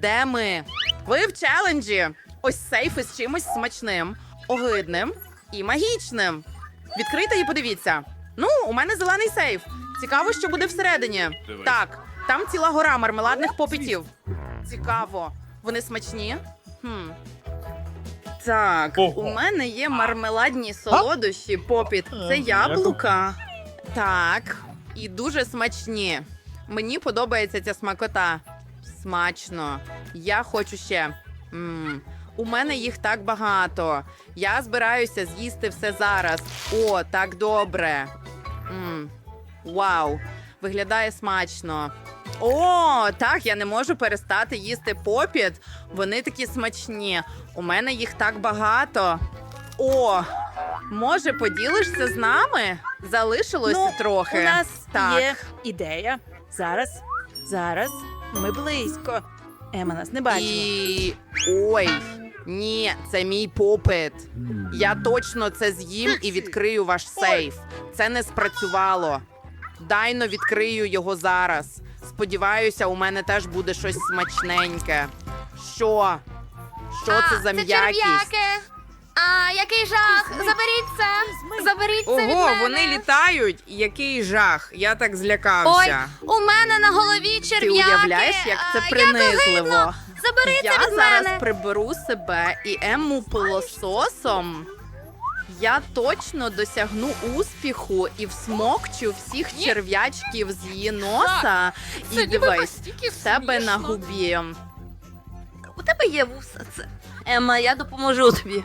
Де ми? Ви в челенджі. Ось сейф із чимось смачним, огидним і магічним. Відкрийте і подивіться. Ну, у мене зелений сейф. Цікаво, що буде всередині. Дивись. Так, там ціла гора мармеладних попитів. Цікаво. Вони смачні? Хм. Так, Ого. у мене є мармеладні солодощі попіт. Це яблука. Так, і дуже смачні. Мені подобається ця смакота. Смачно. Я хочу ще. м У мене їх так багато. Я збираюся з'їсти все зараз. О, так добре. м Вау, виглядає смачно. О, так, я не можу перестати їсти попіт. Вони такі смачні. У мене їх так багато. О, може, поділишся з нами? Залишилося Ну, трохи. У нас так. є ідея. Зараз, зараз ми близько. Ема нас не бачила. І ой, ні, це мій попит. Я точно це з'їм і відкрию ваш сейф. Це не спрацювало. Дайно відкрию його зараз. Сподіваюся, у мене теж буде щось смачненьке. Що? Що це за це м'якість? А, який жах! Заберіть це! Заберіть це від Ого, мене. вони літають. Який жах. Я так Ой, злякався. у мене на голові черв'яки. Ти уявляєш, як це А, принизливо. огидно. Забери Я це від зараз мене. приберу себе і Емму пилососом. Я точно досягну успіху і всмокчу всіх черв'ячків з її носа. І дивись, в тебе на губі. У тебе є вуса. Це. Ема, я допоможу тобі.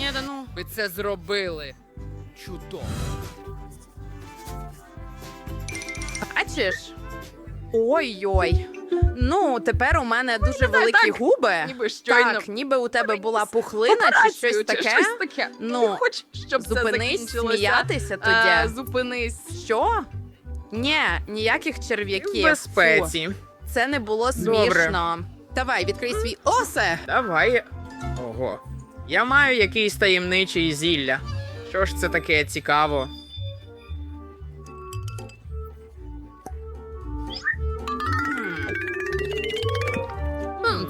Ні, да ну. Ви це зробили. Чудово. Бачиш? Ой-ой. Ну, тепер у мене дуже великі так, губи. ніби щойно Так, ніби у тебе була пухлина чи щось таке. Щось таке. Ну, хоч, щоб це Зупинись закінчилося. сміятися тоді. Е, зупинись. Що? Ні, ніяких черв'яків. В безпеці. Фу, це не було Добре. смішно. Давай, відкрий свій осе. Давай. Ого. Я маю якийсь таємничий зілля. Що ж це таке цікаво?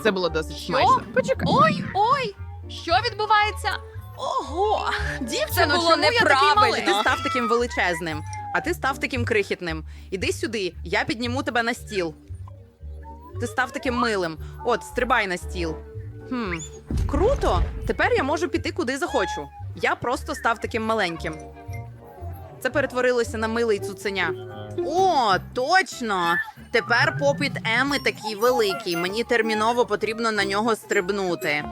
Це було досить смачно. Почекай. Ой, ой! Що відбувається? Ого! Це було неправильно. Ти став таким величезним, а ти став таким крихітним. Іди сюди, я підніму тебе на стіл. Ти став таким милим. От, стрибай на стіл. Хм, круто! Тепер я можу піти куди захочу. Я просто став таким маленьким. Це перетворилося на милий цуценя. О, точно! Тепер попіт Еми такий великий. Мені терміново потрібно на нього стрибнути.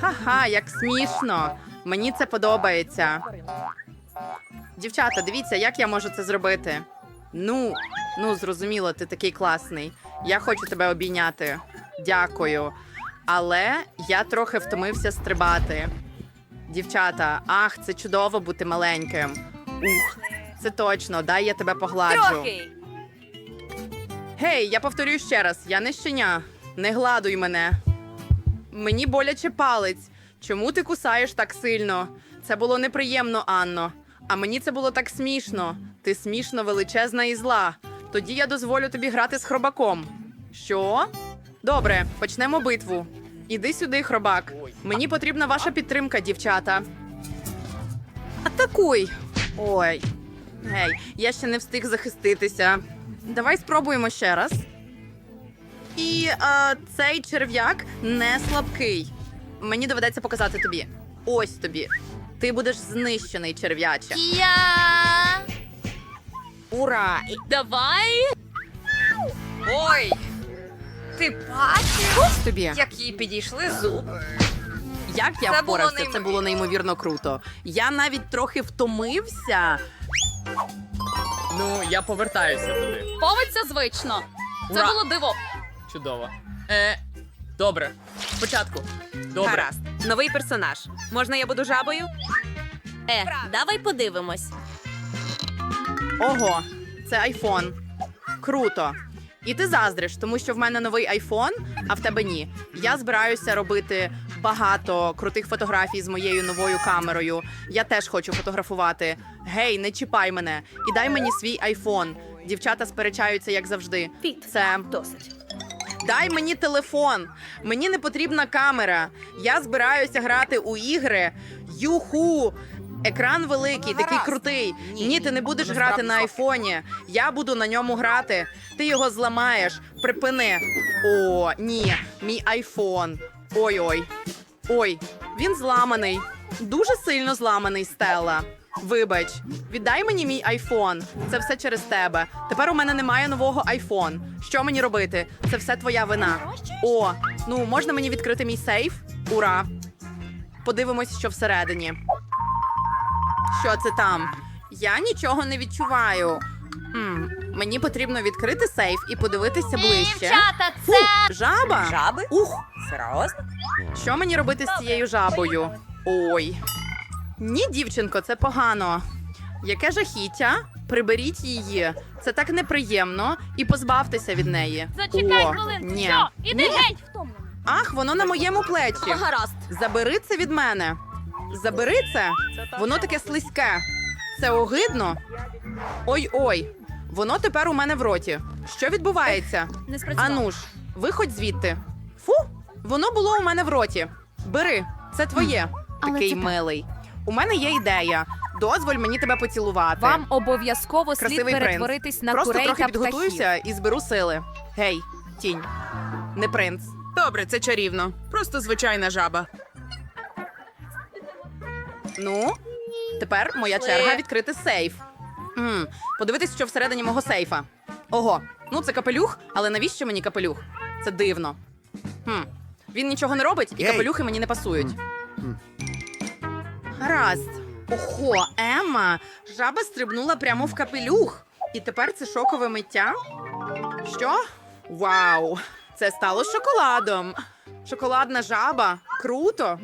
Ха-ха, як смішно! Мені це подобається. Дівчата, дивіться, як я можу це зробити. Ну, ну, зрозуміло, ти такий класний. Я хочу тебе обійняти. Дякую. Але я трохи втомився стрибати. Дівчата, ах, це чудово бути маленьким. Ух, це точно, дай я тебе погладжу. Трохи. Гей, я повторюю ще раз: я не щеня. Не гладуй мене. Мені боляче палець. Чому ти кусаєш так сильно? Це було неприємно, Анно. А мені це було так смішно. Ти смішно величезна і зла. Тоді я дозволю тобі грати з хробаком. Що? Добре, почнемо битву. Іди сюди, хробак. Мені потрібна ваша підтримка, дівчата. Атакуй. Ой. Гей, я ще не встиг захиститися. Давай спробуємо ще раз. І е, цей черв'як не слабкий. Мені доведеться показати тобі. Ось тобі. Ти будеш знищений, черв'яче. Я. Ура! Давай. Ой! Ти бачиш, Ось тобі. як їй підійшли зуби? Як я Це було впорався, це було неймовірно круто. Я навіть трохи втомився. Ну, я повертаюся туди. Повиться звично. Це Ура! було диво. Чудово. Е, добре. Спочатку. Добре. Гаразд. Новий персонаж. Можна я буду жабою? Е, давай подивимось. Ого, це айфон. Круто. І ти заздриш, тому що в мене новий айфон, а в тебе ні. Я збираюся робити багато крутих фотографій з моєю новою камерою. Я теж хочу фотографувати. Гей, не чіпай мене і дай мені свій айфон. Дівчата сперечаються, як завжди. Фіт. Це Досить. дай мені телефон. Мені не потрібна камера. Я збираюся грати у ігри. Юху! Екран великий, такий крутий. Ні, ти не будеш грати на айфоні. Я буду на ньому грати. Ти його зламаєш. Припини. О, ні, мій айфон. Ой-ой. Ой, він зламаний. Дуже сильно зламаний, Стелла. Вибач, віддай мені мій айфон. Це все через тебе. Тепер у мене немає нового айфон. Що мені робити? Це все твоя вина. О, ну можна мені відкрити мій сейф? Ура! Подивимось, що всередині. Що це там? Я нічого не відчуваю. М, мені потрібно відкрити сейф і подивитися ближче. Дівчата, Фу, це жаба? Жаби? Ух, Серйозно? що мені робити з цією жабою? Ой. Ні, дівчинко, це погано. Яке жахіття? Приберіть її. Це так неприємно і позбавтеся від неї. зачекай О, хвилинку. Ні. Що? Іди геть. Ах, воно на моєму плечі. Гаразд. Забери це від мене. Забери це. Воно таке слизьке. Це огидно. Ой-ой. Воно тепер у мене в роті. Що відбувається? Не спрацював. Ануш, виходь звідти. Фу, воно було у мене в роті. Бери, це твоє. Але Такий це милий. У мене є ідея. Дозволь мені тебе поцілувати. Вам обов'язково слід Красивий принц. перетворитись на Просто курей трохи та птахів. підготуюся і зберу сили. Гей, тінь. Не принц. Добре, це чарівно. Просто звичайна жаба. Ну, тепер моя черга відкрити сейф. м подивитись, що всередині мого сейфа. Ого, ну це капелюх, але навіщо мені капелюх? Це дивно. Хм. Він нічого не робить, і капелюхи мені не пасують. Гаразд. Ого, Емма, жаба стрибнула прямо в капелюх. І тепер це шокове миття. Що? Вау! Це стало шоколадом. Шоколадна жаба. Круто.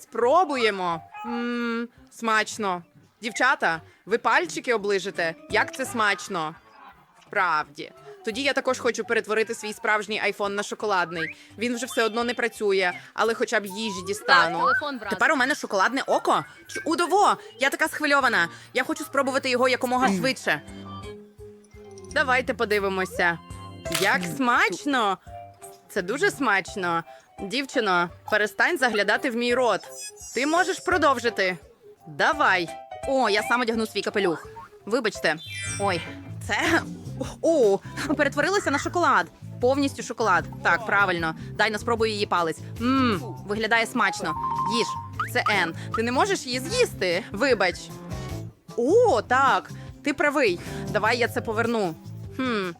Спробуємо. Мм, смачно. Дівчата, ви пальчики оближите. Як це смачно? Справді. Тоді я також хочу перетворити свій справжній айфон на шоколадний. Він вже все одно не працює, але хоча б їжі дістану. телефон вразив. Тепер у мене шоколадне око. Чудово! Я така схвильована. Я хочу спробувати його якомога швидше. Давайте подивимося. Як смачно! Це дуже смачно. Дівчино, перестань заглядати в мій рот. Ти можеш продовжити. Давай. О, я сам одягну свій капелюх. Вибачте. Ой, це. О, перетворилася на шоколад. Повністю шоколад. Так, правильно. Дай на спробую її палець. Мм, виглядає смачно. Їж. Це Ен. Ти не можеш її з'їсти. Вибач. О, так. Ти правий. Давай я це поверну. Хм.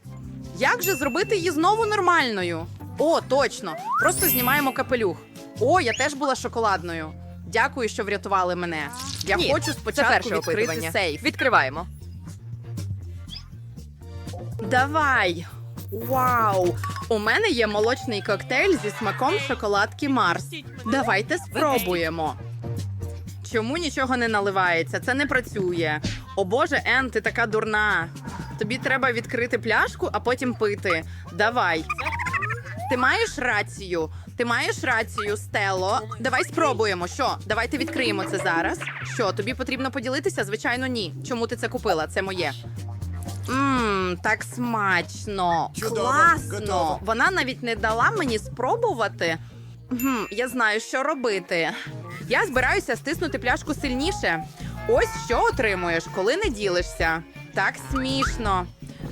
Як же зробити її знову нормальною? О, точно. Просто знімаємо капелюх. О, я теж була шоколадною. Дякую, що врятували мене. Я Ні, хочу Це спочатку перше відкрити опитування. сейф. Відкриваємо. Давай. Вау! У мене є молочний коктейль зі смаком шоколадки Марс. Давайте спробуємо. Чому нічого не наливається? Це не працює. О Боже, Ен, ти така дурна. Тобі треба відкрити пляшку, а потім пити. Давай. Ти маєш рацію. Ти маєш рацію, Стело. Давай спробуємо. Що? Давайте відкриємо це зараз. Що, тобі потрібно поділитися? Звичайно, ні. Чому ти це купила? Це моє. Мм, так смачно. Класно. Вона навіть не дала мені спробувати. Гм, я знаю, що робити. Я збираюся стиснути пляшку сильніше. Ось що отримуєш, коли не ділишся. Так смішно.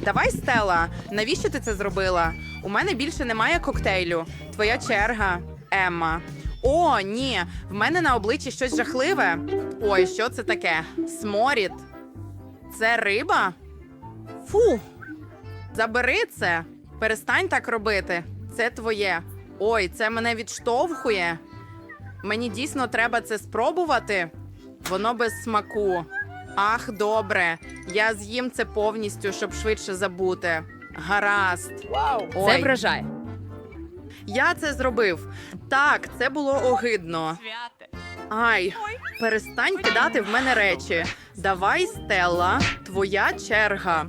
Давай, Стела, навіщо ти це зробила? У мене більше немає коктейлю. Твоя черга, Емма. О, ні, в мене на обличчі щось жахливе. Ой, що це таке? Сморід. Це риба? Фу. Забери це. Перестань так робити. Це твоє. Ой, це мене відштовхує. Мені дійсно треба це спробувати. Воно без смаку. Ах, добре. Я з'їм це повністю, щоб швидше забути. Гаразд. Це Ой, вражає. я це зробив. Так, це було огидно. Ай, перестань кидати в мене речі. Давай, Стелла, твоя черга.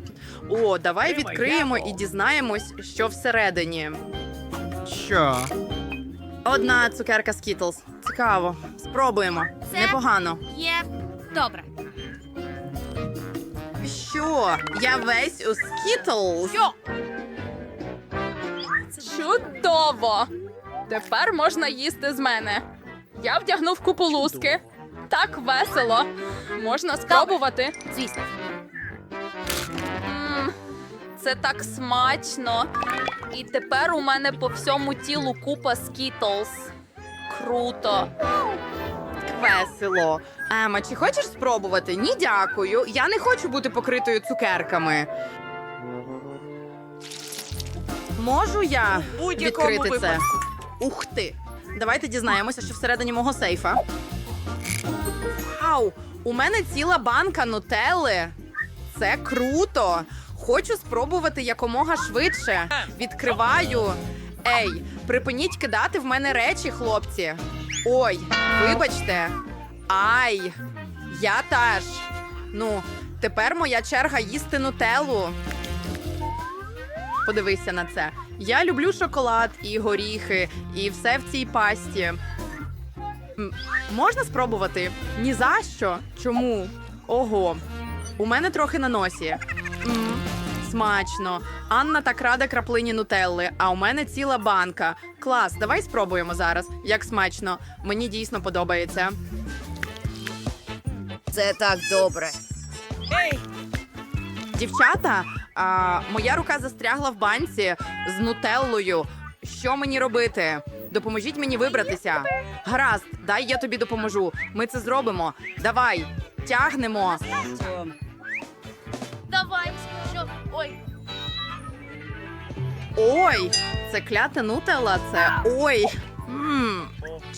О, давай відкриємо і дізнаємось, що всередині. Що? Одна цукерка Skittles. Це Цікаво. Спробуємо. Це- Непогано. Є добре. Що? Я весь у Skittles? Чудово! Тепер можна їсти з мене. Я вдягнув купу луски. Так весело. Можна спробувати. Звісно. Це так смачно. І тепер у мене по всьому тілу купа скітлз. Круто. Весело. Ема, чи хочеш спробувати? Ні, дякую. Я не хочу бути покритою цукерками. Можу я будь-якому відкрити це? випадку. Ух ти! Давайте дізнаємося, що всередині мого сейфа. Ау! У мене ціла банка нутелли. Це круто! Хочу спробувати якомога швидше. Відкриваю. Ей, припиніть кидати в мене речі, хлопці. Ой, вибачте. Ай, я теж. Ну, тепер моя черга їсти нутеллу. Подивися на це. Я люблю шоколад і горіхи, і все в цій пасті. М, можна спробувати? Ні за що. Чому? Ого. У мене трохи на носі. М, смачно. Анна так рада краплині нутелли, а у мене ціла банка. Клас, давай спробуємо зараз. Як смачно. Мені дійсно подобається. Це так добре. Дівчата, а, моя рука застрягла в банці з нутеллою. Що мені робити? Допоможіть мені вибратися. Гаразд, дай я тобі допоможу. Ми це зробимо. Давай, тягнемо. Давай, що. Ой. Ой, це кляте нутелла, це ой. м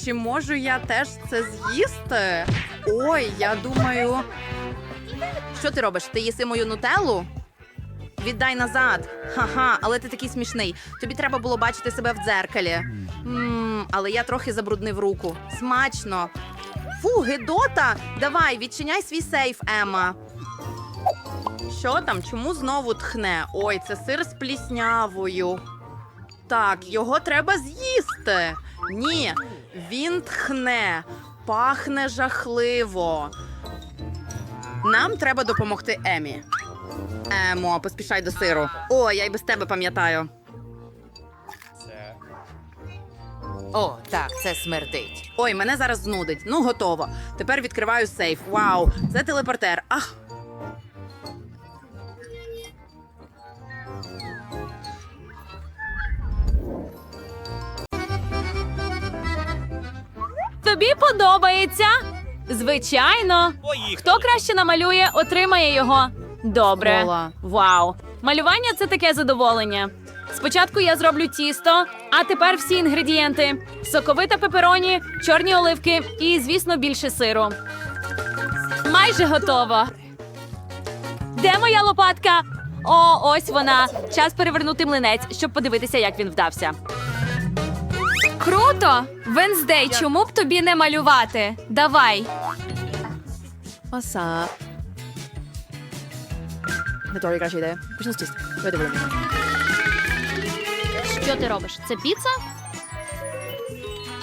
Чи можу я теж це з'їсти? Ой, я думаю. Що ти робиш? Ти їси мою нутеллу? Віддай назад. Ха-ха, але ти такий смішний. Тобі треба було бачити себе в дзеркалі. Мм, але я трохи забруднив руку. Смачно. Фу, гидота! Давай, відчиняй свій сейф, Ема. Що там? Чому знову тхне? Ой, це сир з пліснявою. Так, його треба з'їсти. Ні, він тхне, пахне жахливо. Нам треба допомогти Емі. Емо, поспішай до сиру. О, я й без тебе пам'ятаю. О, так, це смердить. Ой, мене зараз знудить. Ну, готово. Тепер відкриваю сейф. Вау, це телепортер. Ах, Тобі подобається? Звичайно. Хто краще намалює, отримає його. Добре. Ола. Вау. Малювання це таке задоволення. Спочатку я зроблю тісто, а тепер всі інгредієнти: соковита пепероні, чорні оливки і, звісно, більше сиру. Майже готово. Де моя лопатка? О, ось вона. Час перевернути млинець, щоб подивитися, як він вдався. Круто! Венздей, чому б тобі не малювати? Давай. Оса. Готові краще ідея. Почну з тіста. Давайте будемо. Що ти робиш? Це піца?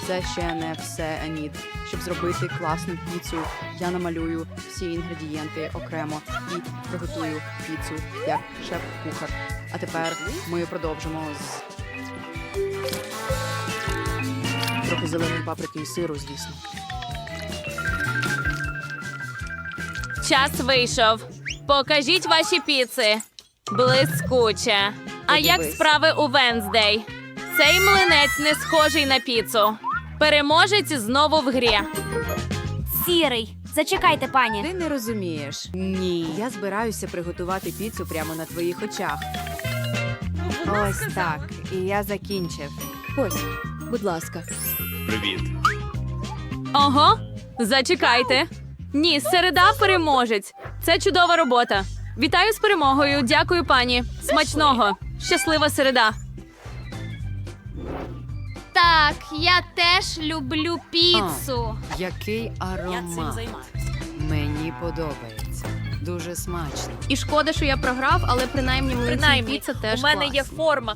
Це ще не все, Еніт. Щоб зробити класну піцу, я намалюю всі інгредієнти окремо і приготую піцу як шеф-кухар. А тепер ми продовжимо з трохи зеленої паприки і сиру, звісно. Час вийшов. Покажіть ваші піци. Блискуче. А як справи у Венздей? Цей млинець не схожий на піцу. Переможець знову в грі. Сірий. Зачекайте, пані. Ти не розумієш. Ні, я збираюся приготувати піцу прямо на твоїх очах. Ось так. І я закінчив. Ось, будь ласка. Ого, зачекайте. Ні, середа переможець. Це чудова робота. Вітаю з перемогою. Дякую, пані. Смачного. Щаслива середа. Так, я теж люблю піцу. Який аромат. Мені подобається. Дуже смачно. І шкода, що я програв, але принаймні мені Принаймні, піца теж у мене клас. є форма.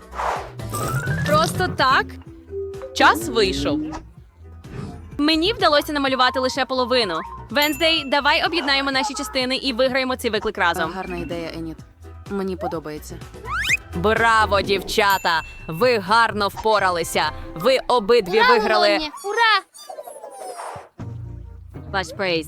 Просто так. Час вийшов. Мені вдалося намалювати лише половину. Венздей, давай об'єднаємо наші частини і виграємо цей виклик разом. Гарна ідея, Еніт. Мені подобається. Браво, дівчата! Ви гарно впоралися. Ви обидві виграли. Ура! Ваш прейз.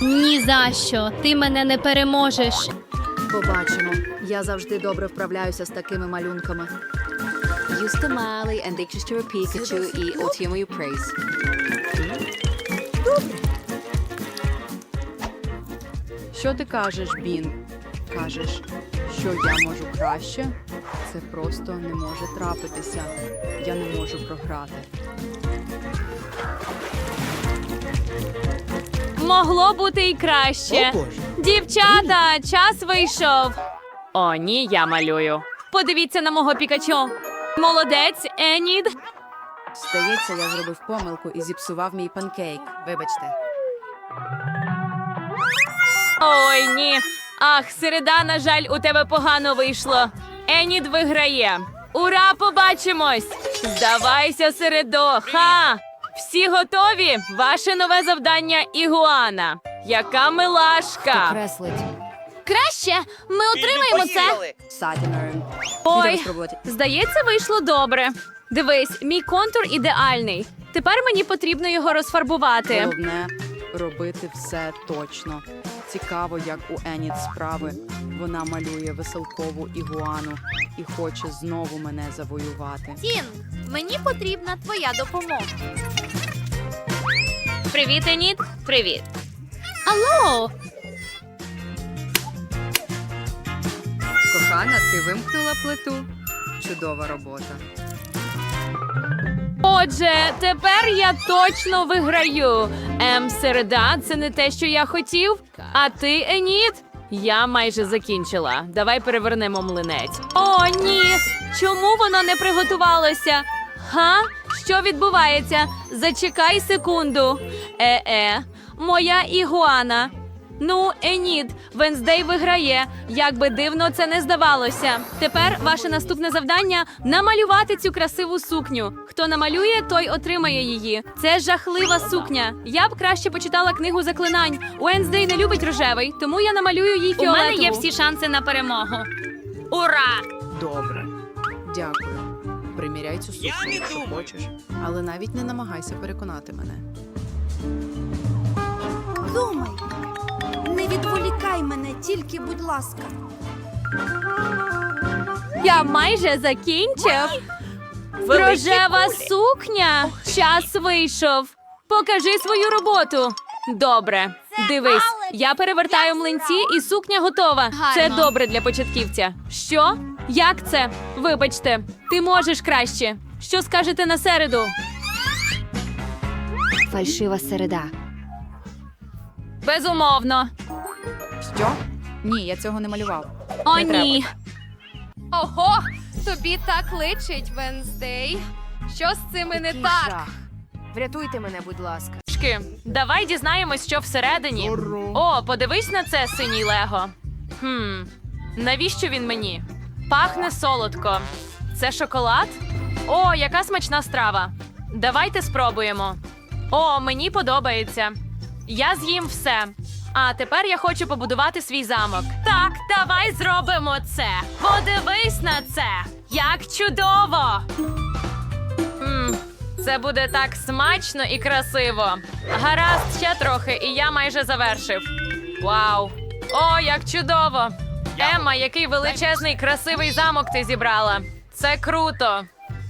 Ні за що, ти мене не переможеш. Побачимо. Я завжди добре вправляюся з такими малюнками. Use the Mali and Dictionary Pikachu і отримую прейз. Що ти кажеш, Бін? Кажеш, що я можу краще? Це просто не може трапитися. Я не можу програти. Могло бути і краще. Дівчата, час вийшов. О, ні, я малюю. Подивіться на мого пікачу. Молодець, Енід. Здається, я зробив помилку і зіпсував мій панкейк. Вибачте. Ой, ні. Ах, середа, на жаль, у тебе погано вийшло. Енід виграє. Ура, побачимось! Здавайся, середо. Ха! Всі готові? Ваше нове завдання Ігуана. Яка милашка! Креслить. Краще! Ми отримаємо це! Сатінерн. Ой, здається, вийшло добре. Дивись, мій контур ідеальний. Тепер мені потрібно його розфарбувати. Головне робити все точно. Цікаво, як у Еніт справи. Вона малює веселкову ігуану і хоче знову мене завоювати. Тін, мені потрібна твоя допомога. Привіт, Енід. Привіт. Алло, Кохана, ти вимкнула плиту. Чудова робота. Отже, тепер я точно виграю. Ем, середа, це не те, що я хотів. А ти, Еніт? Я майже закінчила. Давай перевернемо млинець. О, ні! Чому воно не приготувалося? Га? Що відбувається? Зачекай секунду. Е-е, моя ігуана. Ну, Енід, Венздей виграє. Як би дивно це не здавалося. Тепер ваше наступне завдання намалювати цю красиву сукню. Хто намалює, той отримає її. Це жахлива сукня. Я б краще почитала книгу заклинань. Уенздей не любить рожевий, тому я намалюю їй у мене є всі шанси на перемогу. Ура! Добре. Дякую. Приміряй цю сукню, якщо хочеш. Але навіть не намагайся переконати мене. Думай! Відволікай мене, тільки, будь ласка. Я майже закінчив. Рожева сукня. Час вийшов. Покажи свою роботу. Добре, дивись, я перевертаю млинці, і сукня готова. Це добре для початківця. Що? Як це? Вибачте, ти можеш краще. Що скажете на середу? Фальшива середа. Безумовно. Що? Ні, я цього не малював. О, Не треба. ні. Ого, тобі так личить, Венздей. Що з цими не так? Врятуйте мене, будь ласка. Шки, давай дізнаємось, що всередині. О, подивись на це, синій Лего. Хм, навіщо він мені? Пахне солодко. Це шоколад? О, яка смачна страва. Давайте спробуємо. О, мені подобається. Я з'їм все. А тепер я хочу побудувати свій замок. Так, давай зробимо це. Подивись на це. Як чудово! це буде так смачно і красиво. Гаразд, ще трохи, і я майже завершив. Вау! О, як чудово! Емма, який величезний красивий замок ти зібрала. Це круто.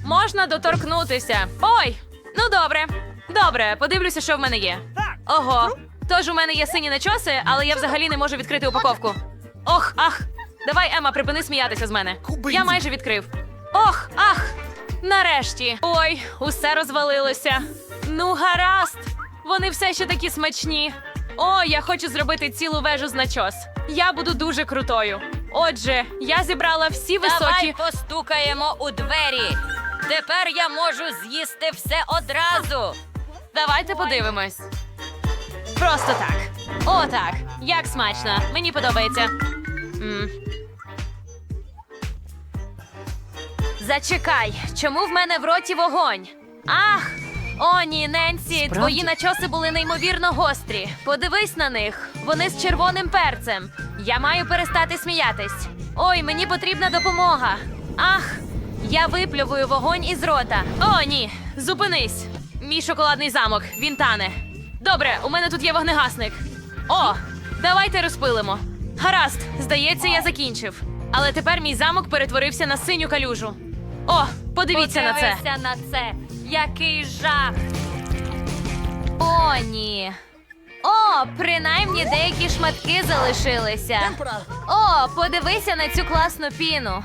Можна доторкнутися. Ой, ну добре. Добре, подивлюся, що в мене є. Ого. Тож у мене є сині начоси, але я взагалі не можу відкрити упаковку. Ох, ах. Давай, Ема, припини сміятися з мене. Я майже відкрив. Ох, ах. Нарешті. Ой, усе розвалилося. Ну, гаразд. Вони все ще такі смачні. О, я хочу зробити цілу вежу з начос. Я буду дуже крутою. Отже, я зібрала всі високі. Давай постукаємо у двері. Тепер я можу з'їсти все одразу. Давайте подивимось. Просто так. О, так. Як смачно. Мені подобається. м Зачекай, чому в мене в роті вогонь? Ах! О, ні, Ненсі, твої начоси були неймовірно гострі. Подивись на них. Вони з червоним перцем. Я маю перестати сміятись. Ой, мені потрібна допомога. Ах, я виплювую вогонь із рота. О, ні, зупинись. Мій шоколадний замок, він тане. Добре, у мене тут є вогнегасник. О, давайте розпилимо. Гаразд, здається, я закінчив. Але тепер мій замок перетворився на синю калюжу. О, подивіться на це. Подивися на це. Який жах. О, ні. О, принаймні деякі шматки залишилися. О, подивися на цю класну піну.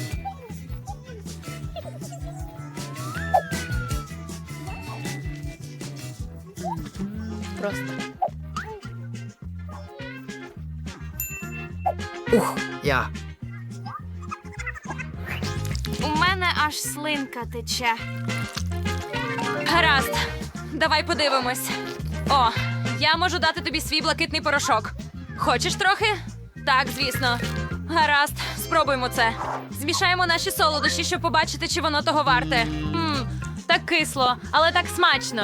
Я. У мене аж слинка тече. Гаразд. Давай подивимось. О, я можу дати тобі свій блакитний порошок. Хочеш трохи? Так, звісно. Гаразд, спробуємо це. Змішаємо наші солодощі, щоб побачити, чи воно того варте. Так кисло, але так смачно.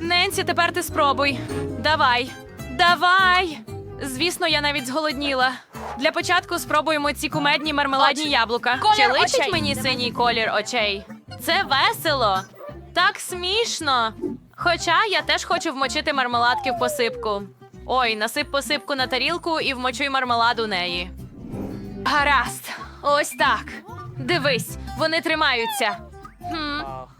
Ненсі, тепер ти спробуй. Давай. Давай. Звісно, я навіть зголодніла. Для початку спробуємо ці кумедні мармеладні яблука. Колір Чи личить очей. мені синій колір очей? Це весело. Так смішно. Хоча я теж хочу вмочити мармеладки в посипку. Ой, насип посипку на тарілку і вмочуй мармелад у неї. Гаразд, ось так. Дивись, вони тримаються.